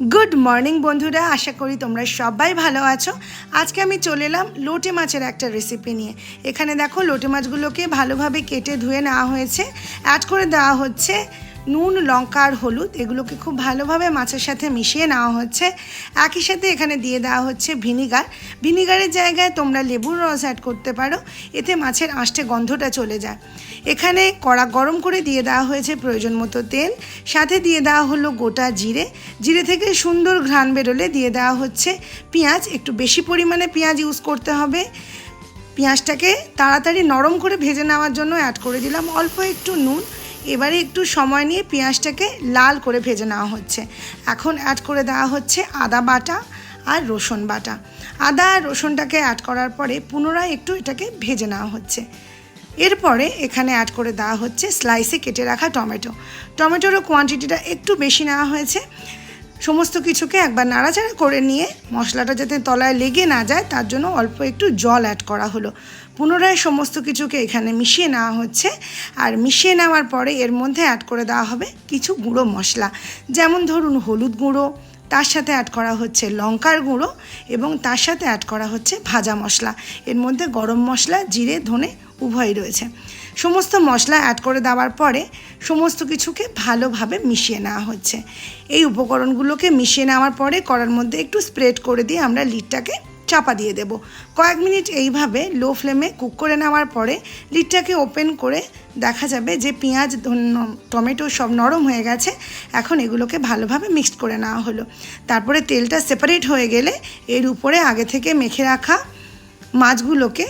Good morning বন্ধুরা। আশা করি তোমরা সবাই ভালো আছো। আজকে আমি চলে এলাম লোটে মাছের একটা রেসিপি নিয়ে। এখানে দেখো, লোটে মাছগুলোকে ভালোভাবে কেটে ধুয়ে নেওয়া হয়েছে। অ্যাড করে দেওয়া হচ্ছে নুন, লঙ্কা আর হলুদ, এগুলোকে খুব ভালোভাবে মাছের সাথে মিশিয়ে নেওয়া হচ্ছে। একই সাথে এখানে দিয়ে দেওয়া হচ্ছে ভিনিগার। ভিনিগারের জায়গায় তোমরা লেবুর রস অ্যাড করতে পারো, এতে মাছের আঁশটে গন্ধটা চলে যায়। এখানে কড়া গরম করে দিয়ে দেওয়া হয়েছে প্রয়োজন মতো তেল। সাথে দিয়ে দেওয়া হলো গোটা জিরে। জিরে থেকে সুন্দর ঘ্রাণ বেরোলে দিয়ে দেওয়া হচ্ছে পেঁয়াজ। একটু বেশি পরিমাণে পেঁয়াজ ইউজ করতে হবে। পেঁয়াজটাকে তাড়াতাড়ি নরম করে ভেজে নেওয়ার জন্য অ্যাড করে দিলাম। অল্প একটু নুন। এবারে একটু সময় নিয়ে পেঁয়াজটাকে লাল করে ভেজে নেওয়া হচ্ছে। এখন অ্যাড করে দেওয়া হচ্ছে আদা বাটা আর রসুন বাটা। আদা আর রসুনটাকে অ্যাড করার পরে পুনরায় একটু এটাকে ভেজে নেওয়া হচ্ছে। এরপরে এখানে অ্যাড করে দেওয়া হচ্ছে স্লাইসে কেটে রাখা টমেটো। টমেটোরও কোয়ান্টিটিটা একটু বেশি নেওয়া হয়েছে। সমস্ত কিছুকে একবার নাড়াচাড়া করে নিয়ে মশলাটা যাতে তলায় লেগে না যায়, তার জন্য অল্প একটু জল অ্যাড করা হলো। পুনরায় সমস্ত কিছুকে এখানে মিশিয়ে নেওয়া হচ্ছে। আর মিশিয়ে নেওয়ার পরে এর মধ্যে অ্যাড করে দেওয়া হবে কিছু গুঁড়ো মশলা। যেমন ধরুন হলুদ গুঁড়ো, তার সাথে অ্যাড করা হচ্ছে লঙ্কার গুঁড়ো এবং তার সাথে অ্যাড করা হচ্ছে ভাজা মশলা। এর মধ্যে গরম মশলা, জিরে, ধনে উভয়ই রয়েছে। সমস্ত মশলা অ্যাড করে দেওয়ার পরে সমস্ত কিছুকে ভালোভাবে মিশিয়ে নেওয়া হচ্ছে। এই উপকরণগুলোকে মিশিয়ে নেওয়ার পরে করার মধ্যে একটু স্প্রেড করে দিয়ে আমরা লিডটাকে চাপা দিয়ে দেব। কয়েক মিনিট এইভাবে লো ফ্লেমে কুক করে নেওয়ার পরে লিডটাকে ওপেন করে দেখা যাবে যে পেঁয়াজ টমেটো সব নরম হয়ে গেছে, এখন এগুলোকে ভালোভাবে মিক্সড করে নেওয়া হলো। তারপরে তেলটা সেপারেট হয়ে গেলে এর উপরে আগে থেকে মেখে রাখা মাছগুলোকে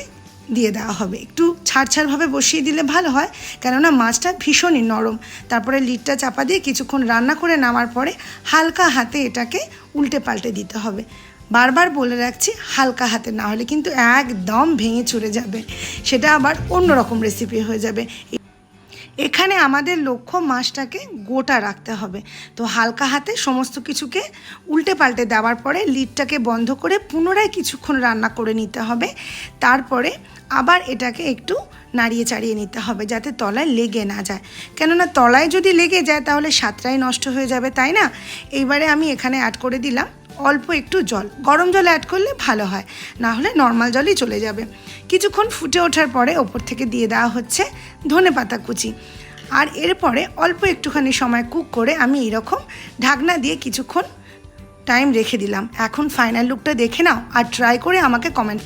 দিয়ে দেওয়া হবে। একটু ছাড় ছাড়ভাবে বসিয়ে দিলে ভালো হয়। কেননা মাছটা ভীষণই নরম। তারপরে লিডটা চাপা দিয়ে কিছুক্ষণ রান্না করে নামার পরে হালকা হাতে এটাকে উল্টে পাল্টে দিতে হবে। বারবার বলে রাখছি, হালকা হাতে, না হলে কিন্তু একদম ভেঙে চুরে যাবে। সেটা আবার অন্যরকম রেসিপি হয়ে যাবে। এখানে আমাদের লক্ষ্য মাছটাকে গোটা রাখতে হবে। তো হালকা হাতে সমস্ত কিছুকে উল্টে পাল্টে দেওয়ার পরে লিডটাকে বন্ধ করে পুনরায় কিছুক্ষণ রান্না করে নিতে হবে। তারপরে আবার এটাকে একটু নাড়িয়ে চাড়িয়ে নিতে হবে যাতে তলায় লেগে না যায়। কেননা তলায় যদি লেগে যায় তাহলে স্বাদটাই নষ্ট হয়ে যাবে, তাই না? এইবারে আমি এখানে অ্যাড করে দিলাম অল্প একটু জল। গরম জল অ্যাড করলে ভালো হয়, না হলে নর্মাল জলই চলে যাবে। কিছুক্ষণ ফুটে ওঠার পরে ওপর থেকে দিয়ে দেওয়া হচ্ছে ধনে পাতা কুচি। আর এরপরে অল্প একটুখানি সময় কুক করে আমি এরকম ঢাকনা দিয়ে কিছুক্ষণ টাইম রেখে দিলাম। এখন ফাইনাল লুকটা দেখে নাও আর ট্রাই করে আমাকে কমেন্ট